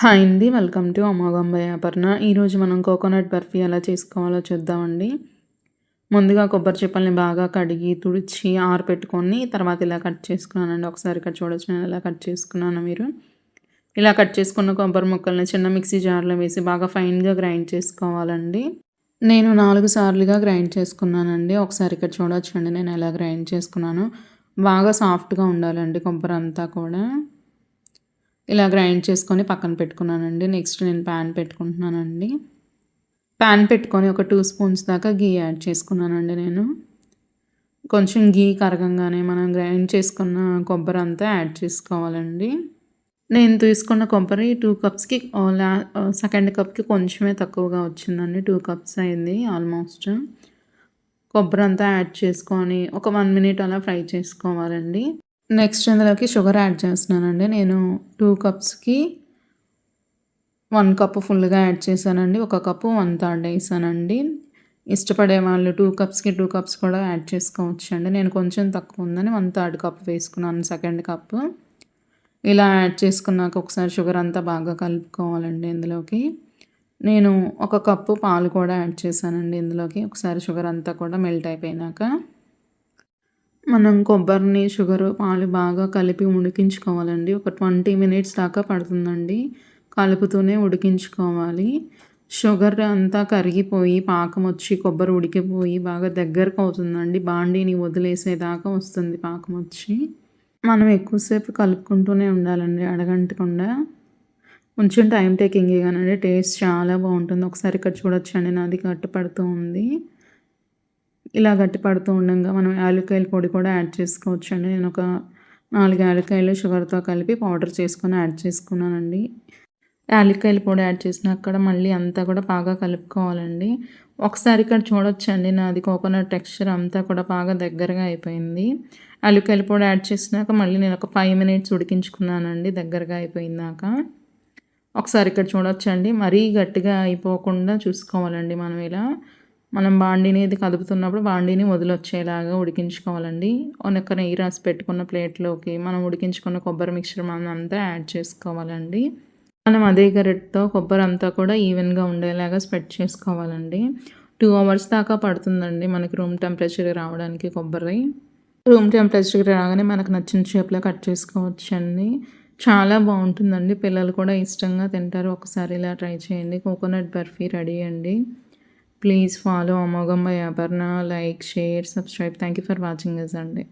Hi అండి welcome to అమోఘంబ వ్యాపర్ణ ఈరోజు మనం కోకోనట్ బర్ఫీ ఎలా చేసుకోవాలో చూద్దామండి. ముందుగా కొబ్బరి చిప్పల్ని బాగా కడిగి తుడిచి ఆరపెట్టుకొని తర్వాత ఇలా కట్ చేసుకున్నానండి. ఒకసారి ఇక్కడ చూడొచ్చు నేను ఎలా కట్ చేసుకున్నాను మీరు. ఇలా కట్ చేసుకున్న కొబ్బరి ముక్కల్ని చిన్న మిక్సీ జార్లో వేసి బాగా ఫైన్గా గ్రైండ్ చేసుకోవాలండి. నేను నాలుగు సార్లుగా గ్రైండ్ చేసుకున్నానండి. ఒకసారి ఇక్కడ చూడొచ్చండి నేను ఎలా గ్రైండ్ చేసుకున్నాను. బాగా సాఫ్ట్గా ఉండాలండి కొబ్బరి అంతా కూడా. ఇలా గ్రైండ్ చేసుకొని పక్కన పెట్టుకున్నానండి. నెక్స్ట్ నేను ప్యాన్ పెట్టుకుంటున్నానండి. ప్యాన్ పెట్టుకొని ఒక టూ స్పూన్స్ దాకా గీ యాడ్ చేసుకున్నానండి నేను. కొంచెం గీ కరగంగానే మనం గ్రైండ్ చేసుకున్న కొబ్బరి అంతా యాడ్ చేసుకోవాలండి. నేను తీసుకున్న కొబ్బరి టూ కప్స్కి లా సెకండ్ కప్కి కొంచెమే తక్కువగా వచ్చిందండి. టూ కప్స్ అయింది ఆల్మోస్ట్. కొబ్బరి అంతా యాడ్ చేసుకొని ఒక వన్ మినిట్ అలా ఫ్రై చేసుకోవాలండి. నెక్స్ట్ ఇందులోకి షుగర్ యాడ్ చేస్తున్నానండి. నేను టూ కప్స్కి వన్ కప్ ఫుల్గా యాడ్ చేశానండి. ఒక కప్పు వన్ థర్డ్ వేసానండి. ఇష్టపడే వాళ్ళు టూ కప్స్కి టూ కప్స్ కూడా యాడ్ చేసుకోవచ్చు అండి నేను కొంచెం తక్కువ ఉందని వన్ థర్డ్ కప్ వేసుకున్నాను సెకండ్ కప్ ఇలా యాడ్ చేసుకున్నాక ఒకసారి షుగర్ అంతా బాగా కలుపుకోవాలండి ఇందులోకి. నేను ఒక కప్పు పాలు కూడా యాడ్ చేశానండి ఇందులోకి. ఒకసారి షుగర్ అంతా కూడా మెల్ట్ అయిపోయినాక. మనం కొబ్బరిని షుగరు పాలు బాగా కలిపి ఉడికించుకోవాలండి. ఒక ట్వంటీ మినిట్స్ దాకా పడుతుందండి. కలుపుతూనే ఉడికించుకోవాలి. షుగర్ అంతా కరిగిపోయి పాకం వచ్చి కొబ్బరి ఉడికిపోయి బాగా దగ్గరకు అవుతుందండి. బాండీని వదిలేసేదాకా వస్తుంది పాకం వచ్చి. మనం ఎక్కువసేపు కలుపుకుంటూనే ఉండాలండి అడగంటకుండా. కొంచెం టైం టేకింగ్ కానండి. టేస్ట్ చాలా బాగుంటుంది. ఒకసారి ఇక్కడ చూడొచ్చండి. నాది కట్టుపడుతూ ఉంది. ఇలా గట్టి పడుతూ ఉండగా మనం యాలక్కాయల పొడి కూడా యాడ్ చేసుకోవచ్చు అండి నేను ఒక నాలుగు యాలక్కాయలు షుగర్తో కలిపి పౌడర్ చేసుకొని యాడ్ చేసుకున్నానండి. యాలక్కాయల పొడి యాడ్ చేసిన అక్కడ మళ్ళీ అంతా కూడా బాగా కలుపుకోవాలండి. ఒకసారి ఇక్కడ చూడొచ్చండి నాది కోకోనట్ టెక్స్చర్ అంతా కూడా బాగా దగ్గరగా అయిపోయింది. యాలక్కాయల పొడి యాడ్ చేసినాక మళ్ళీ నేను ఒక ఫైవ్ మినిట్స్ ఉడికించుకున్నానండి దగ్గరగా అయిపోయిందాక. ఒకసారి ఇక్కడ చూడొచ్చండి మరీ గట్టిగా అయిపోకుండా చూసుకోవాలండి మనం ఇలా. మనం బాండీని ఇది కదుపుతున్నప్పుడు బాండీని వదిలొచ్చేలాగా ఉడికించుకోవాలండి. ఒక నెయ్యి రాసి పెట్టుకున్న ప్లేట్లోకి మనం ఉడికించుకున్న కొబ్బరి మిక్చర్ మనం అంతా యాడ్ చేసుకోవాలండి. మనం అదే గరెట్తో కొబ్బరి అంతా కూడా ఈవెన్గా ఉండేలాగా స్ప్రెడ్ చేసుకోవాలండి. టూ అవర్స్ దాకా పడుతుందండి మనకి రూమ్ టెంపరేచర్ రావడానికి కొబ్బరి. రూమ్ టెంపరేచర్కి రాగానే మనకు నచ్చిన షేప్లో కట్ చేసుకోవచ్చండి. చాలా బాగుంటుందండి. పిల్లలు కూడా ఇష్టంగా తింటారు. ఒకసారి ఇలా ట్రై చేయండి. కోకోనట్ బర్ఫీ రెడీ అండి. ప్లీజ్ ఫాలో అమ్మోగమ్మ వ్యాపర్ణ like share subscribe thank you for watching this అండి